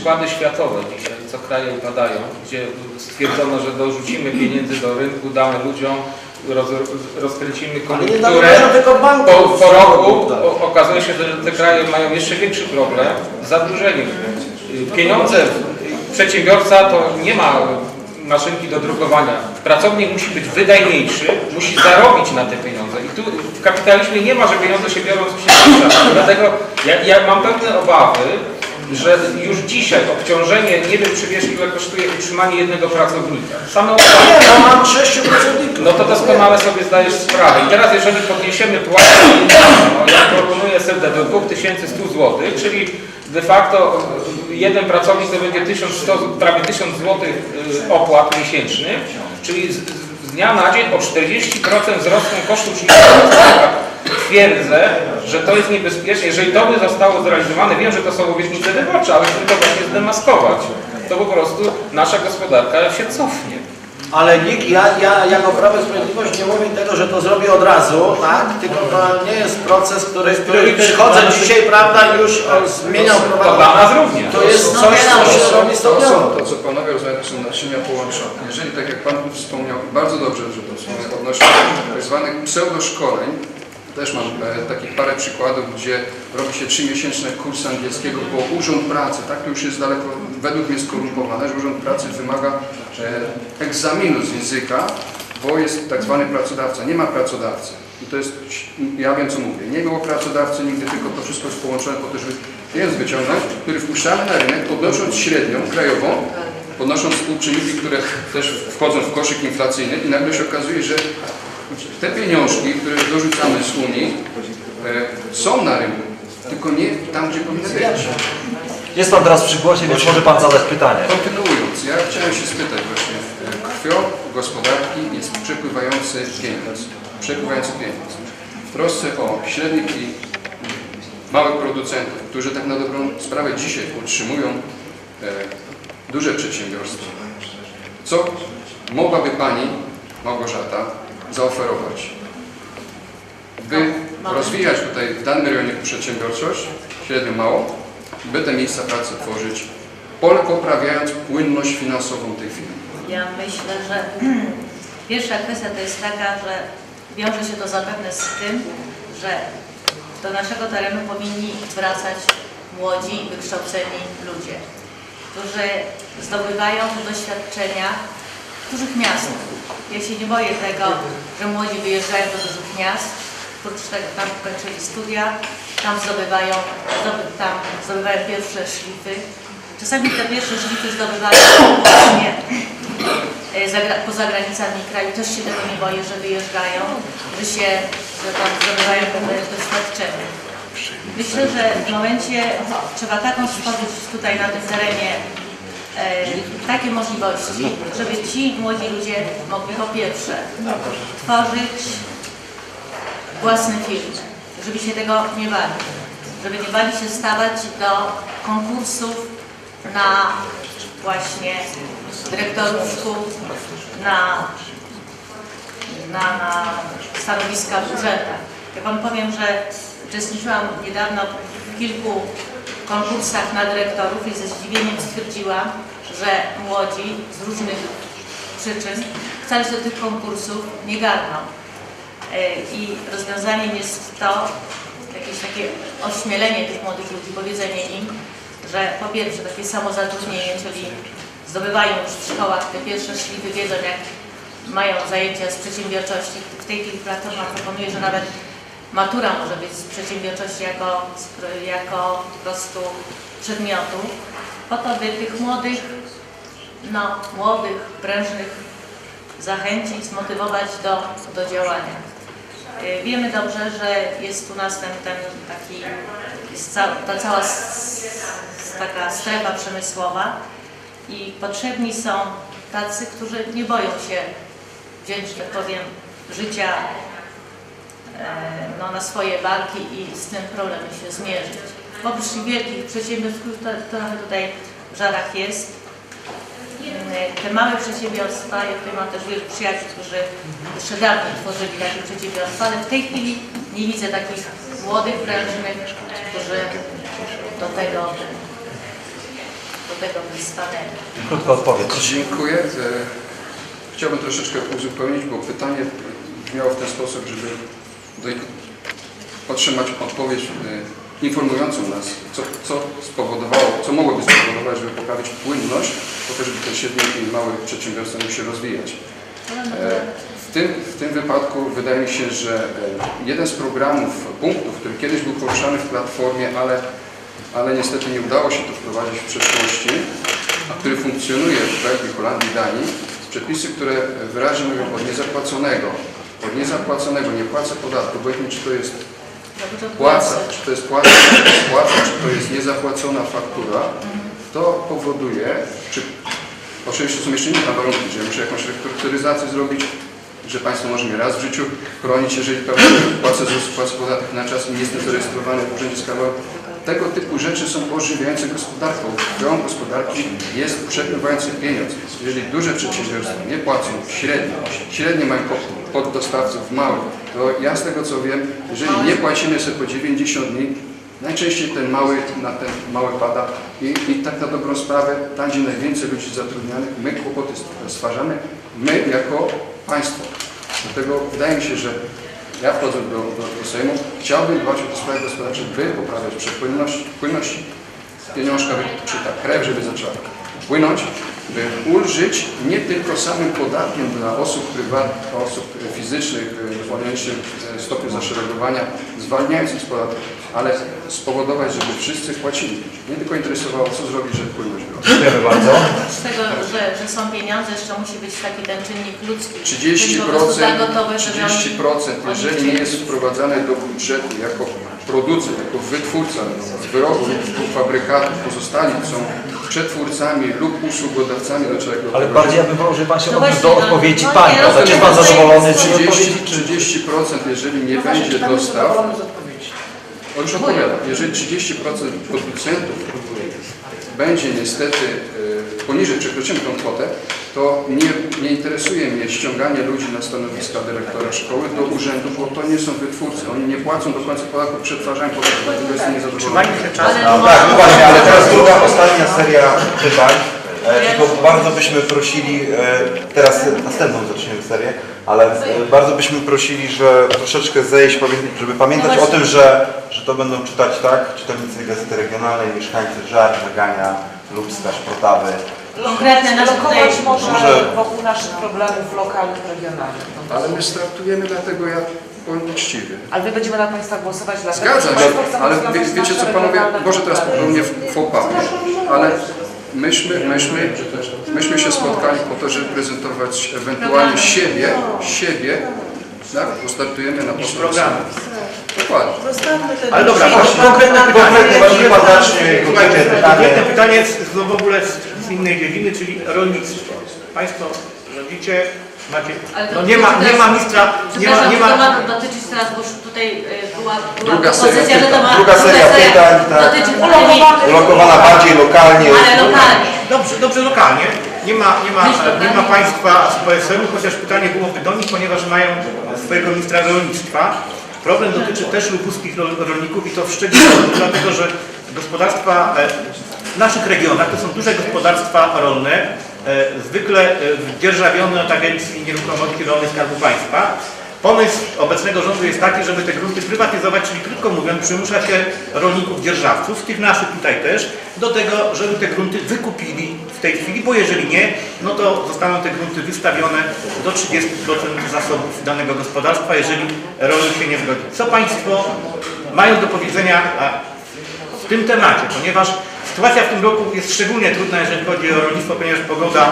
przykłady światowe dzisiaj, co kraje badają, gdzie stwierdzono, że dorzucimy pieniędzy do rynku, damy ludziom, roz, rozkręcimy koniunkturę. Po, po roku o, okazuje się, że te kraje mają jeszcze większy problem z zadłużeniem. Pieniądze, przedsiębiorca to nie ma maszynki do drukowania. Pracownik musi być wydajniejszy, musi zarobić na te pieniądze. I tu w kapitalizmie nie ma, że pieniądze się biorą z przedsiębiorstwa. Dlatego ja, ja mam pewne obawy, że już dzisiaj obciążenie, nie wiem przywierzchni, ile kosztuje utrzymanie jednego pracownika. Same opłaty. No mam sześciu pracowników. No to doskonale sobie zdajesz sprawę. I teraz jeżeli podniesiemy płacę, no, ja proponuję sobie do 2100 zł, czyli de facto y, jeden pracownik to będzie 1100, z- prawie 1000 zł y, opłat miesięcznych, czyli z, z dnia na dzień o 40% wzrosną kosztów czynnika. Twierdzę, że to jest niebezpieczne. Jeżeli to by zostało zrealizowane, wiem, że to są obietnice wyborcze, ale chcę to właśnie zdemaskować. To po prostu nasza gospodarka się cofnie. Ale nikt, ja, ja jako Prawo i Sprawiedliwość nie mówię tego, że to zrobię od razu, tak? Tylko to nie jest proces, który, który przychodzę dzisiaj, prawda, już zmieniał To dla nas również. To jest coś, co się robi To, stopniowo. są, to co panowie rozmawiają, to są naczynia połączone. Jeżeli, tak jak pan wspomniał, bardzo dobrze, że to wspomniał, odnośnie tak zwanych pseudoszkoleń, też mam e, takich parę przykładów, gdzie robi się trzymiesięczne kursy angielskiego, bo Urząd Pracy, tak już jest daleko, według mnie skorumpowane, że Urząd Pracy wymaga e, egzaminu z języka, bo jest tak zwany pracodawca, nie ma pracodawcy. I to jest, ja wiem co mówię, nie było pracodawcy nigdy, tylko to wszystko jest połączone po to, żeby pieniądz wyciągnąć, który wpuszczamy na rynek, podnosząc średnią krajową, podnosząc współczynniki, które też wchodzą w koszyk inflacyjny i nagle się okazuje, że te pieniążki, które dorzucamy z Unii, e, są na rynku, tylko nie tam, gdzie powinny być. Jest Pan teraz przy głosie, więc może Pan zadać pytanie. Kontynuując, ja chciałem się spytać właśnie, e, krwią gospodarki jest przepływający pieniądz, przepływający pieniądz. W trosce o średnich i małych producentów, którzy tak na dobrą sprawę dzisiaj utrzymują e, duże przedsiębiorstwa. Co mogłaby Pani, Małgorzata, zaoferować, by rozwijać tutaj w danym rejonie przedsiębiorczość, średnio małą, by te miejsca pracy tworzyć, poprawiając płynność finansową tej firmy. Ja myślę, że pierwsza kwestia to jest taka, że wiąże się to zapewne z tym, że do naszego terenu powinni wracać młodzi, wykształceni ludzie, którzy zdobywają doświadczenia w dużych miastach. Ja się nie boję tego, że młodzi wyjeżdżają do dużych miast, oprócz tego tam kończyli studia, tam zdobywają, zdoby, tam zdobywają pierwsze szlify. Czasami te pierwsze szlify zdobywają właśnie e, poza granicami kraju. Też się tego nie boję, że wyjeżdżają, że się, że tam zdobywają pewne doświadczenie. Myślę, że w momencie trzeba taką stworzyć tutaj na tym terenie takie możliwości, żeby ci młodzi ludzie mogli po pierwsze tworzyć własne firmy, żeby się tego nie bali, żeby nie bali się stawać do konkursów na właśnie dyrektorów szkół, na, na, na stanowiska w. Ja Wam powiem, że uczestniczyłam niedawno w kilku konkursach na dyrektorów i ze zdziwieniem stwierdziłam, że młodzi z różnych przyczyn wcale się do tych konkursów nie garną. E, I rozwiązaniem jest to, jakieś takie ośmielenie tych młodych ludzi, powiedzenie im, że po pierwsze takie samozatrudnienie, czyli zdobywają już w szkołach te pierwsze szlify, wiedzą jak mają zajęcia z przedsiębiorczości. W tej chwili Platforma proponuje, że nawet matura może być z przedsiębiorczości jako, jako po prostu przedmiotu, po to, by tych młodych, no młodych, prężnych zachęcić, zmotywować do, do działania. Y, Wiemy dobrze, że jest u nas ten, taki, ca, ta cała taka strefa przemysłowa i potrzebni są tacy, którzy nie boją się wziąć, tak powiem, życia no, na swoje barki i z tym problemem się zmierzyć. Oprócz tych wielkich przedsiębiorstw, trochę tutaj w żarach jest, te małe przedsiębiorstwa, ja tutaj mam też wielu przyjaciół, którzy jeszcze dawniej tworzyli takie przedsiębiorstwa, ale w tej chwili nie widzę takich młodych, prężnych, którzy do tego do tego wyspane. Krótko odpowiedź. Dziękuję. E, Chciałbym troszeczkę uzupełnić, bo pytanie brzmiało w ten sposób, żeby otrzymać odpowiedź e, informującą nas, co, co spowodowało, co mogłoby spowodować, żeby poprawić płynność, to, żeby te średnie i małe przedsiębiorstwa mogły się rozwijać. E, W tym, w tym wypadku wydaje mi się, że e, jeden z programów, punktów, który kiedyś był poruszany w platformie, ale, ale niestety nie udało się to wprowadzić w przeszłości, a który funkcjonuje w Belgii, Holandii, Danii, przepisy, które mówią od niezapłaconego, od niezapłaconego, nie płacę podatku, obojętnie czy to jest płaca, czy to jest płaca, czy to jest płaca, czy to jest niezapłacona faktura, to powoduje, czy oczywiście są jeszcze inne warunki, że muszę jakąś restrukturyzację zrobić, że Państwo może mnie raz w życiu chronić, jeżeli płacę ZUS, płacę podatek na czas i nie jestem zarejestrowany w Urzędzie Skarbowym. Tego typu rzeczy są ożywiające gospodarkę. Grą gospodarki jest przepływający pieniądz. Jeżeli duże przedsiębiorstwa nie płacą średnio, średnio mają pod- poddostawców małych, to ja z tego co wiem, jeżeli nie płacimy sobie po 90 dni, najczęściej ten mały, na ten mały pada i, i tak na dobrą sprawę, tam gdzie najwięcej ludzi zatrudnianych, my kłopoty stwarzamy, my jako państwo. Dlatego wydaje mi się, że ja wchodząc do, do, do Sejmu, chciałbym dbać o te sprawy gospodarcze, by poprawiać przepłynność, płynność. Pieniążka, czy ta krew, żeby zaczęła płynąć, by ulżyć nie tylko samym podatkiem dla osób prywatnych, osób fizycznych e, o najniższym e, stopniu zaszeregowania, zwalniając ich z podatku, ale spowodować, żeby wszyscy płacili. Nie tylko interesowało, co zrobić, żeby płynność była. Dziękujemy bardzo. Z tego, że, że są pieniądze, jeszcze musi być taki ten czynnik ludzki. 30%, Czyli po prostu za gotowe, żeby oni- 30% jeżeli nie jest wprowadzane do budżetu jako producent, jako wytwórca wyrobów lub fabrykatów, pozostali są przetwórcami lub usługodawcami do czego. Ale bardziej ja bym wolał, żeby Pan się No odniósł właśnie, do no, odpowiedzi no Pani. prawda? Czy Pan zadowolony z że tej 30, odpowiedzi? 30% jeżeli nie będzie dostaw, o już odpowiadam, jeżeli 30% producentów będzie niestety e, poniżej, przekroczymy tą kwotę, to nie, nie interesuje mnie ściąganie ludzi na stanowiska dyrektora szkoły do urzędu, bo to nie są wytwórcy. Oni nie płacą do końca podatku, przetwarzają podatki, dlatego jestem niezadowolony. Ale No tak, no właśnie, ale teraz druga, ostatnia seria pytań. E, tylko bardzo byśmy prosili, e, teraz następną zaczniemy serię, ale bardzo byśmy prosili, że troszeczkę zejść, żeby pamiętać o tym, że, że to będą czytać tak, czytelnicy Gazety Regionalnej, mieszkańcy Żar, Żagania, Lubska, Szprotawy. Konkretne nasze można Może- wokół naszych problemów lokalnych, regionalnych. Ale my startujemy dlatego, ja powiem uczciwie. Ale my będziemy na Państwa głosować dlatego, Zgadzam że się, Państwo chcą ale wie, wiecie co panowie, może teraz popełnię faux ale myśmy, myśmy, myśmy się spotkali po to, żeby prezentować ewentualnie siebie, siebie, tak, bo startujemy na posłach. Dokładnie. Ale dobra, konkretne pytanie. Zacznie konkretne pytanie. konkretne pytanie jest z- w ogóle z, z innej dziedziny, czyli rolnictwo. Państwo rządzicie, to no nie ma, nie ma ministra, nie ma, nie to ma, ma dotyczyć teraz, bo już tutaj y, była, była Druga propozycja, seria że to ma... Druga seria pytań, tak. Dotyczy Ulokowanych. Ulokowana bardziej lokalnie. Ale lokalnie. dobrze, dobrze lokalnie, nie ma, nie ma, Myślę, nie ma tak. państwa z PSL-u, chociaż pytanie byłoby do nich, ponieważ mają swojego ministra rolnictwa. Problem dotyczy też lubuskich rol- rolników i to w szczególności dlatego, że gospodarstwa e, w naszych regionach to są duże gospodarstwa rolne, e, zwykle e, dzierżawione od Agencji Nieruchomości Rolnych Skarbu Państwa. Pomysł obecnego rządu jest taki, żeby te grunty prywatyzować, czyli krótko mówiąc przymusza się rolników dzierżawców, tych naszych tutaj też, do tego, żeby te grunty wykupili w tej chwili, bo jeżeli nie, no to zostaną te grunty wystawione do 30% zasobów danego gospodarstwa, jeżeli rolnik się nie zgodzi. Co Państwo mają do powiedzenia w tym temacie, ponieważ sytuacja w tym roku jest szczególnie trudna, jeżeli chodzi o rolnictwo, ponieważ pogoda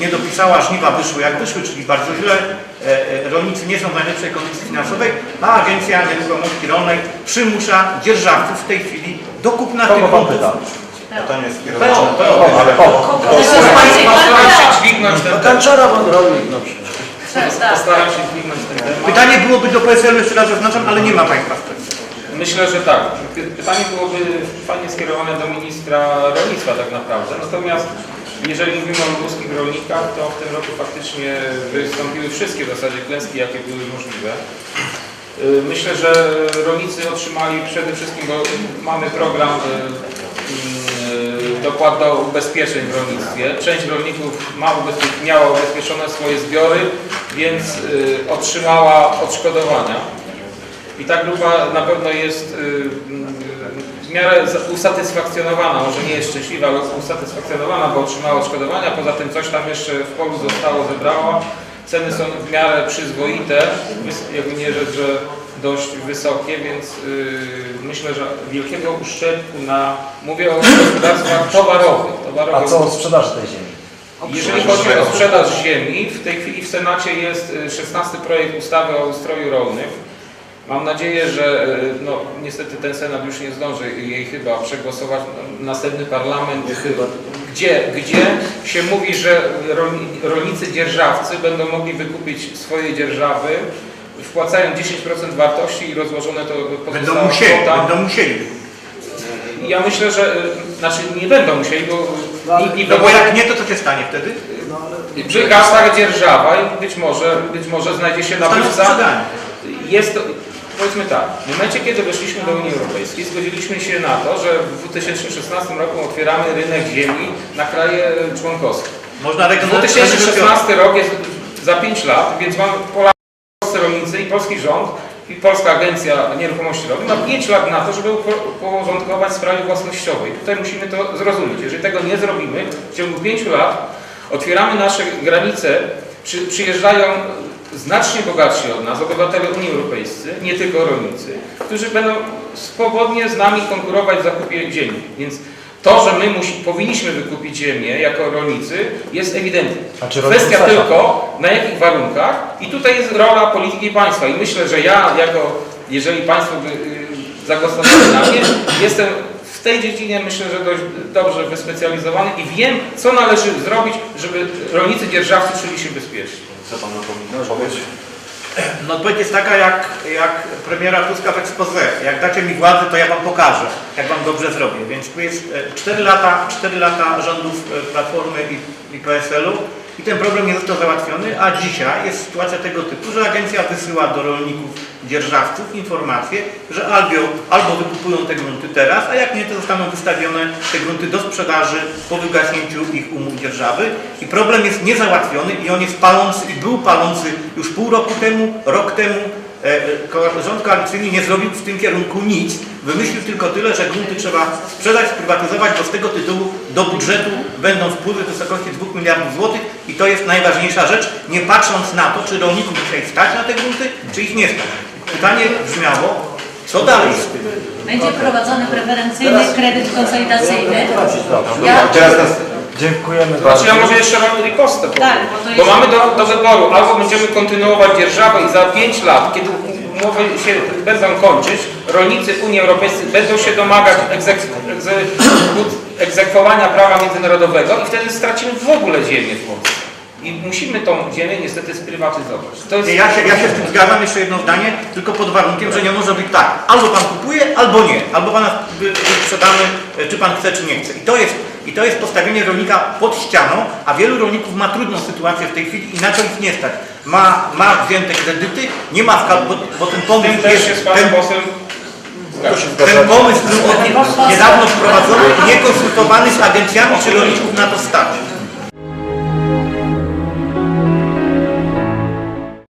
nie dopisała, żniwa wyszły jak wyszły, czyli bardzo źle. E, e, Rolnicy nie są w najlepszej kondycji finansowej, a Agencja Nieruchomości Rolnej przymusza dzierżawców w tej chwili do kupna tych Kogo Pan gruntów. pyta? Pytanie jest kierowane. Ale kogo? To jest bardziej Postaram się konkretne. dźwignąć ten temat. Kanczara pan rolnik, no przecież. Tak. Postaram się dźwignąć ten temat. Pytanie byłoby do PSL-u, jeszcze raz zaznaczam, ale nie ma Państwa w. Myślę, że tak. Py- Pytanie byłoby fajnie skierowane do ministra rolnictwa tak naprawdę. Natomiast jeżeli mówimy o lubuskich rolnikach, to w tym roku faktycznie wystąpiły wszystkie w zasadzie klęski, jakie były możliwe. Y, Myślę, że rolnicy otrzymali przede wszystkim, bo mamy program y, y, dopłat do ubezpieczeń w rolnictwie. Część rolników ma miała ubezpieczone swoje zbiory, więc y, otrzymała odszkodowania. I ta grupa na pewno jest y, y, w miarę usatysfakcjonowana, może nie jest szczęśliwa, ale usatysfakcjonowana, bo otrzymała odszkodowania. Poza tym coś tam jeszcze w polu zostało, zebrała. Ceny są w miarę przyzwoite, jakby nie rzecz, że dość wysokie, więc y, myślę, że wielkiego uszczerbku na, mówię o gospodarstwach towarowych. A towarowych. co o sprzedaży tej ziemi? Jeżeli chodzi o sprzedaż ziemi, w tej chwili w Senacie jest y, 16 projekt ustawy o ustroju rolnym. Mam nadzieję, że y, no, niestety ten Senat już nie zdąży jej chyba przegłosować. Następny parlament, gdzie, gdzie się mówi, że rolni- rolnicy dzierżawcy będą mogli wykupić swoje dzierżawy, wpłacają 10% wartości i rozłożone to Będą pozostała musieli, kwota. będą musieli. Ja myślę, że y, znaczy nie będą musieli, bo nikt nie No bo jak nie, to co się stanie wtedy? Wygasa dzierżawa i być może, być może znajdzie się nabywca. Jest to, powiedzmy tak, w momencie kiedy weszliśmy do Unii Europejskiej zgodziliśmy się na to, że w 2016 roku otwieramy rynek ziemi na kraje członkowskie. Można regionalnie 2016 rok jest za 5 lat, więc mamy polscy rolnicy i polski rząd i Polska Agencja Nieruchomości Rolnych ma 5 lat na to, żeby upo- uporządkować sprawy własnościowe. I tutaj musimy to zrozumieć. Jeżeli tego nie zrobimy, w ciągu 5 lat otwieramy nasze granice, przy, przyjeżdżają znacznie bogatsi od nas obywatele Unii Europejskiej, nie tylko rolnicy, którzy będą swobodnie z nami konkurować w zakupie ziemi. Więc to, że my musi, powinniśmy wykupić ziemię jako rolnicy jest ewidentne. Kwestia tylko na jakich warunkach i tutaj jest rola polityki państwa i myślę, że ja jako, jeżeli państwo by y, zagłosowało na mnie, jestem w tej dziedzinie myślę, że dość dobrze wyspecjalizowany i wiem, co należy zrobić, żeby rolnicy dzierżawcy czuli się bezpiecznie. Co pan powiedzieć? No odpowiedź jest taka jak, jak premiera Tuska w expose. Jak dacie mi władzę, to ja wam pokażę, jak wam dobrze zrobię. Więc tu jest 4 lata, 4 lata rządów e, Platformy i, i PSL-u i ten problem nie został załatwiony, a dzisiaj jest sytuacja tego typu, że agencja wysyła do rolników dzierżawców informację, że albo, albo wykupują te grunty teraz, a jak nie, to zostaną wystawione te grunty do sprzedaży po wygaśnięciu ich umów dzierżawy. I problem jest niezałatwiony i on jest palący i był palący już pół roku temu, rok temu. E, e, Rząd koalicyjny nie zrobił w tym kierunku nic. Wymyślił tylko tyle, że grunty trzeba sprzedać, sprywatyzować, bo z tego tytułu do budżetu będą wpływy w wysokości 2 miliardów złotych i to jest najważniejsza rzecz, nie patrząc na to, czy rolników dzisiaj stać na te grunty, czy ich nie stać. Pytanie brzmiało, co dalej z tym? Będzie prowadzony preferencyjny kredyt konsolidacyjny. Ja, Teraz nas Dziękujemy Znaczy bardzo. ja może jeszcze mam ripostę powiem. Tak, bo to Bo jest- mamy do, do wyboru, albo będziemy kontynuować dzierżawę i za 5 lat, kiedy umowy się będą kończyć, rolnicy Unii Europejskiej będą się domagać egzek, egze- egzekwowania prawa międzynarodowego i wtedy stracimy w ogóle ziemię w Polsce. I musimy tą ziemię niestety sprywatyzować. To jest Ja się, ja się z tym zgadzam, jeszcze jedno zdanie, tylko pod warunkiem, że nie może być tak, albo pan kupuje, albo nie, albo pana wyprzedamy, e, czy pan chce, czy nie chce. I to jest, i to jest postawienie rolnika pod ścianą, a wielu rolników ma trudną sytuację w tej chwili i na to ich nie stać. Ma, ma wzięte kredyty, nie ma, wka- bo, bo ten pomysł z jest, ten, posłem ten pomysł był niedawno wprowadzony i nie konsultowany z agencjami, czy rolników na to stać.